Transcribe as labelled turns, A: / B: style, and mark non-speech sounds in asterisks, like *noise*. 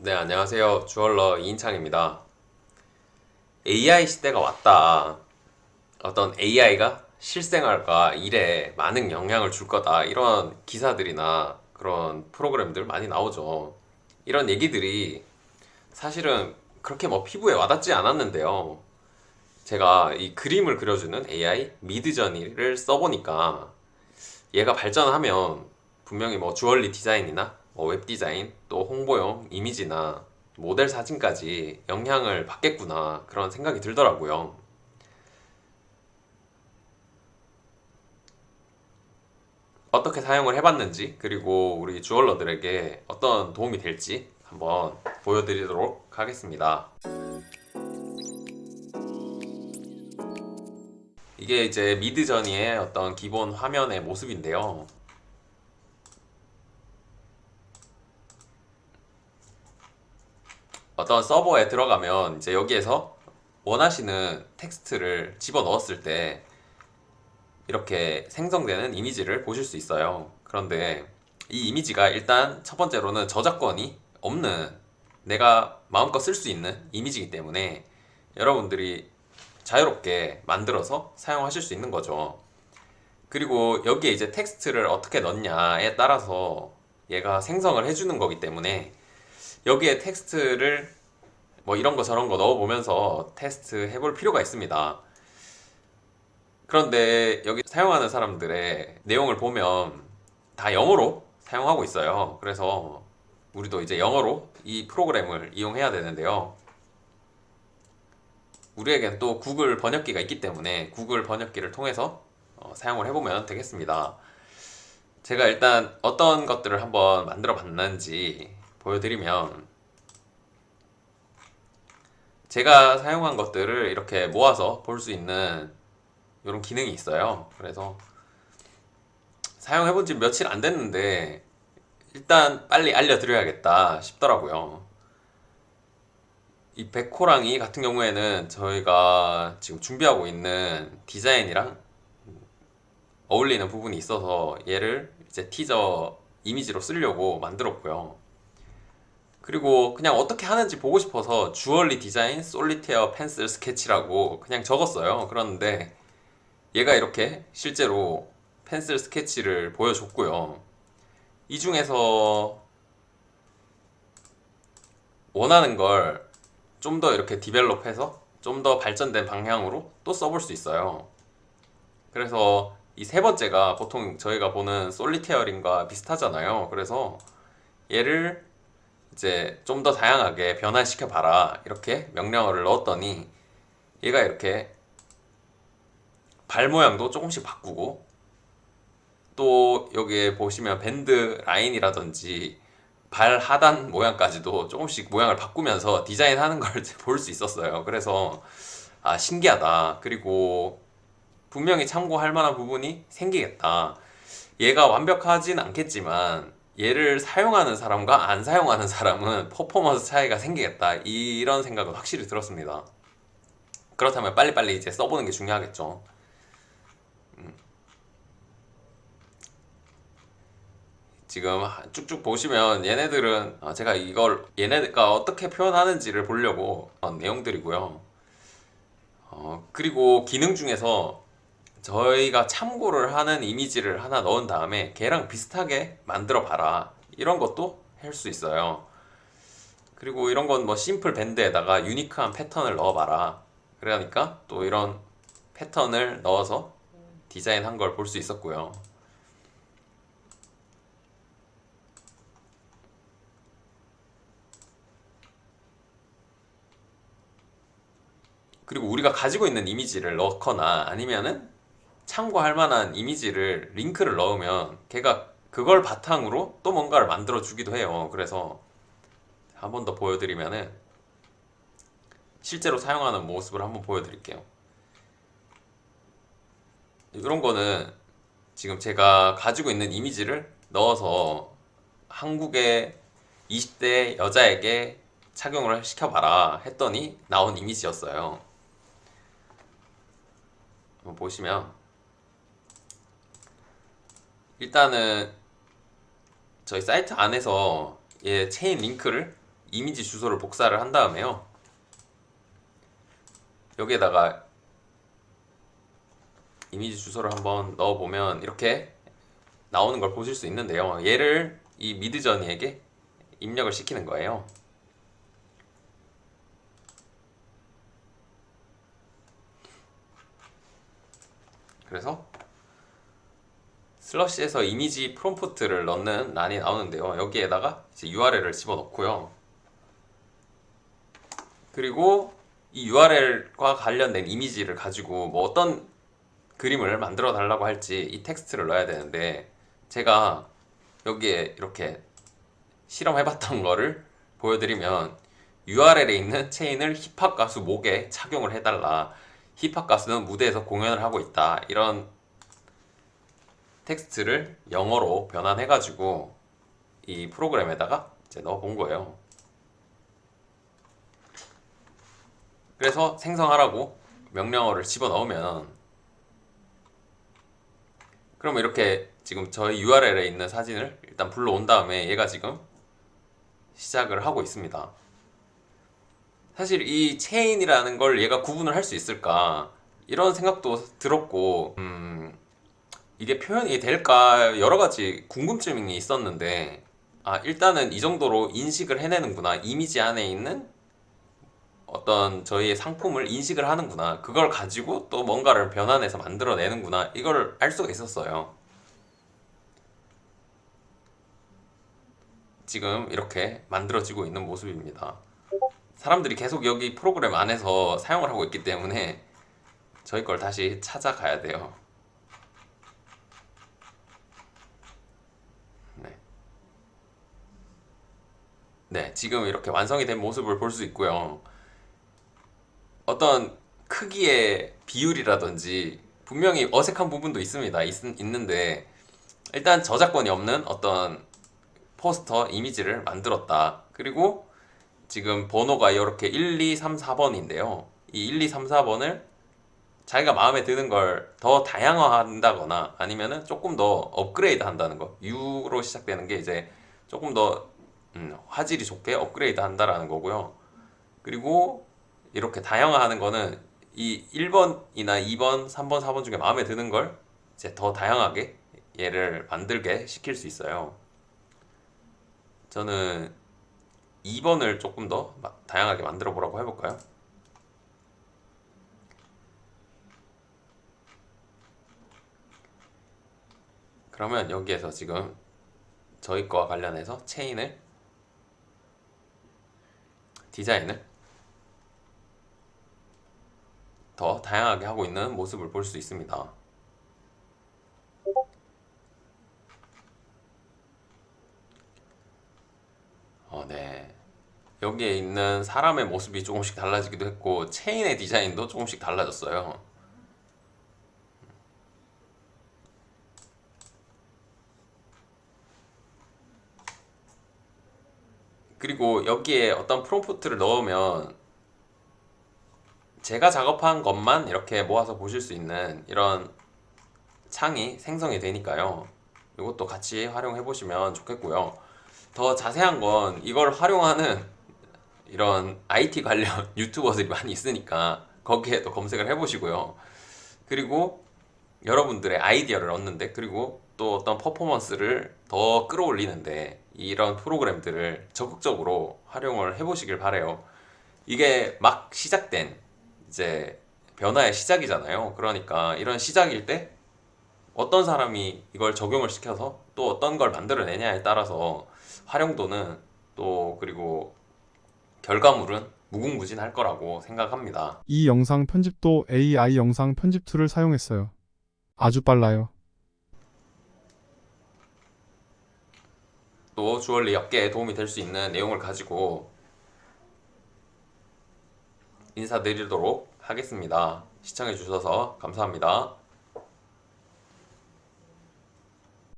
A: 네, 안녕하세요. 주얼러 이인창입니다. AI 시대가 왔다. 어떤 AI가 실생활과 일에 많은 영향을 줄 거다. 이런 기사들이나 그런 프로그램들 많이 나오죠. 이런 얘기들이 사실은 그렇게 뭐 피부에 와닿지 않았는데요. 제가 이 그림을 그려주는 AI 미드저니를 써보니까 얘가 발전하면 분명히 뭐 주얼리 디자인이나 뭐 웹 디자인 또 홍보용 이미지나 모델 사진까지 영향을 받겠구나 그런 생각이 들더라고요. 어떻게 사용을 해봤는지 그리고 우리 주얼러들에게 어떤 도움이 될지 한번 보여드리도록 하겠습니다. 이게 이제 미드저니의 어떤 기본 화면의 모습인데요. 어떤 서버에 들어가면 이제 여기에서 원하시는 텍스트를 집어 넣었을 때 이렇게 생성되는 이미지를 보실 수 있어요. 그런데 이 이미지가 일단 첫 번째로는 저작권이 없는 내가 마음껏 쓸 수 있는 이미지이기 때문에 여러분들이 자유롭게 만들어서 사용하실 수 있는 거죠. 그리고 여기에 이제 텍스트를 어떻게 넣냐에 따라서 얘가 생성을 해주는 거기 때문에 여기에 텍스트를 뭐 이런 거 저런 거 넣어보면서 테스트 해볼 필요가 있습니다. 그런데 여기 사용하는 사람들의 내용을 보면 다 영어로 사용하고 있어요. 그래서 우리도 이제 영어로 이 프로그램을 이용해야 되는데요. 우리에겐 또 구글 번역기가 있기 때문에 구글 번역기를 통해서 어, 사용을 해보면 되겠습니다. 제가 일단 어떤 것들을 한번 만들어 봤는지 보여드리면 제가 사용한 것들을 이렇게 모아서 볼 수 있는 이런 기능이 있어요. 그래서 사용해 본 지 며칠 안 됐는데 일단 빨리 알려드려야겠다 싶더라고요. 이 백호랑이 같은 경우에는 저희가 지금 준비하고 있는 디자인이랑 어울리는 부분이 있어서 얘를 이제 티저 이미지로 쓰려고 만들었고요. 그리고 그냥 어떻게 하는지 보고 싶어서 주얼리 디자인 솔리테어 펜슬 스케치라고 그냥 적었어요. 그런데 얘가 이렇게 실제로 펜슬 스케치를 보여줬고요. 이 중에서 원하는 걸 좀 더 이렇게 디벨롭해서 좀 더 발전된 방향으로 또 써볼 수 있어요. 그래서 이 세 번째가 보통 저희가 보는 솔리테어링과 비슷하잖아요. 그래서 얘를 이제 좀 더 다양하게 변화시켜 봐라 이렇게 명령어를 넣었더니 얘가 이렇게 발 모양도 조금씩 바꾸고 또 여기에 보시면 밴드 라인이라든지 발 하단 모양까지도 조금씩 모양을 바꾸면서 디자인하는 걸 *laughs* 볼 수 있었어요. 그래서 아 신기하다. 그리고 분명히 참고할 만한 부분이 생기겠다. 얘가 완벽하진 않겠지만 얘를 사용하는 사람과 안 사용하는 사람은 퍼포먼스 차이가 생기겠다. 이런 생각은 확실히 들었습니다. 그렇다면 빨리빨리 이제 써보는 게 중요하겠죠. 음. 지금 쭉쭉 보시면 얘네들은 어, 제가 이걸 얘네가 어떻게 표현하는지를 보려고 어, 내용들이고요. 어, 그리고 기능 중에서 저희가 참고를 하는 이미지를 하나 넣은 다음에 걔랑 비슷하게 만들어 봐라. 이런 것도 할 수 있어요. 그리고 이런 건 뭐 심플 밴드에다가 유니크한 패턴을 넣어 봐라. 그러니까 또 이런 패턴을 넣어서 디자인한 걸 볼 수 있었고요. 그리고 우리가 가지고 있는 이미지를 넣거나 아니면은 참고할 만한 이미지를 링크를 넣으면 걔가 그걸 바탕으로 또 뭔가를 만들어 주기도 해요. 그래서 한 번 더 보여드리면은 실제로 사용하는 모습을 한번 보여드릴게요. 이런 거는 지금 제가 가지고 있는 이미지를 넣어서 한국의 20대 여자에게 착용을 시켜봐라 했더니 나온 이미지였어요. 보시면 일단은 저희 사이트 안에서 얘 체인 링크를 이미지 주소를 복사를 한 다음에요. 여기에다가 이미지 주소를 한번 넣어보면 이렇게 나오는 걸 보실 수 있는데요. 얘를 이 미드저니에게 입력을 시키는 거예요. 그래서 슬러시에서 이미지 프롬프트를 넣는 란이 나오는데요. 여기에다가 URL을 집어넣고요. 그리고 이 URL과 관련된 이미지를 가지고 뭐 어떤 그림을 만들어 달라고 할지 이 텍스트를 넣어야 되는데 제가 여기에 이렇게 실험해봤던 거를 보여드리면 URL에 있는 체인을 힙합 가수 목에 착용을 해달라. 힙합 가수는 무대에서 공연을 하고 있다. 이런 텍스트를 영어로 변환해가지고 이 프로그램에다가 이제 넣어본 거예요. 그래서 생성하라고 명령어를 집어넣으면 그럼 이렇게 지금 저희 URL에 있는 사진을 일단 불러온 다음에 얘가 지금 시작을 하고 있습니다. 사실 이 체인이라는 걸 얘가 구분을 할 수 있을까 이런 생각도 들었고 음, 이게 표현이 될까 여러 가지 궁금증이 있었는데 아 일단은 이 정도로 인식을 해내는구나. 이미지 안에 있는 어떤 저희의 상품을 인식을 하는구나. 그걸 가지고 또 뭔가를 변환해서 만들어내는구나. 이걸 알 수가 있었어요. 지금 이렇게 만들어지고 있는 모습입니다. 사람들이 계속 여기 프로그램 안에서 사용을 하고 있기 때문에 저희 걸 다시 찾아가야 돼요 네, 지금 이렇게 완성이 된 모습을 볼 수 있고요. 어떤 크기의 비율이라든지 분명히 어색한 부분도 있습니다. 있, 있는데 일단 저작권이 없는 어떤 포스터 이미지를 만들었다. 그리고 지금 번호가 이렇게 1, 2, 3, 4번인데요. 이 1, 2, 3, 4번을 자기가 마음에 드는 걸 더 다양화한다거나 아니면은 조금 더 업그레이드 한다는 거. U로 시작되는 게 이제 조금 더 음, 화질이 좋게 업그레이드 한다라는 거고요. 그리고 이렇게 다양화하는 거는 이 1번이나 2번, 3번, 4번 중에 마음에 드는 걸 이제 더 다양하게 얘를 만들게 시킬 수 있어요. 저는 2번을 조금 더 마- 다양하게 만들어 보라고 해볼까요? 그러면 여기에서 지금 저희 거와 관련해서 체인을 디자인을 더 다양하게 하고 있는 모습을 볼 수 있습니다. 어, 네. 여기에 있는 사람의 모습이 조금씩 달라지기도 했고 체인의 디자인도 조금씩 달라졌어요. 그리고 여기에 어떤 프롬프트를 넣으면 제가 작업한 것만 이렇게 모아서 보실 수 있는 이런 창이 생성이 되니까요. 이것도 같이 활용해 보시면 좋겠고요. 더 자세한 건 이걸 활용하는 이런 IT 관련 *laughs* 유튜버들이 많이 있으니까 거기에도 검색을 해 보시고요. 그리고 여러분들의 아이디어를 얻는데 그리고 또 어떤 퍼포먼스를 더 끌어올리는데 이런 프로그램들을 적극적으로 활용을 해보시길 바래요. 이게 막 시작된 이제 변화의 시작이잖아요. 그러니까 이런 시작일 때 어떤 사람이 이걸 적용을 시켜서 또 어떤 걸 만들어내냐에 따라서 활용도는 또 그리고 결과물은 무궁무진할 거라고 생각합니다.
B: 이 영상 편집도 AI 영상 편집 툴을 사용했어요. 아주 빨라요.
A: 또 주얼리 업계에 도움이 될 수 있는 내용을 가지고 인사드리도록 하겠습니다. 시청해 주셔서 감사합니다.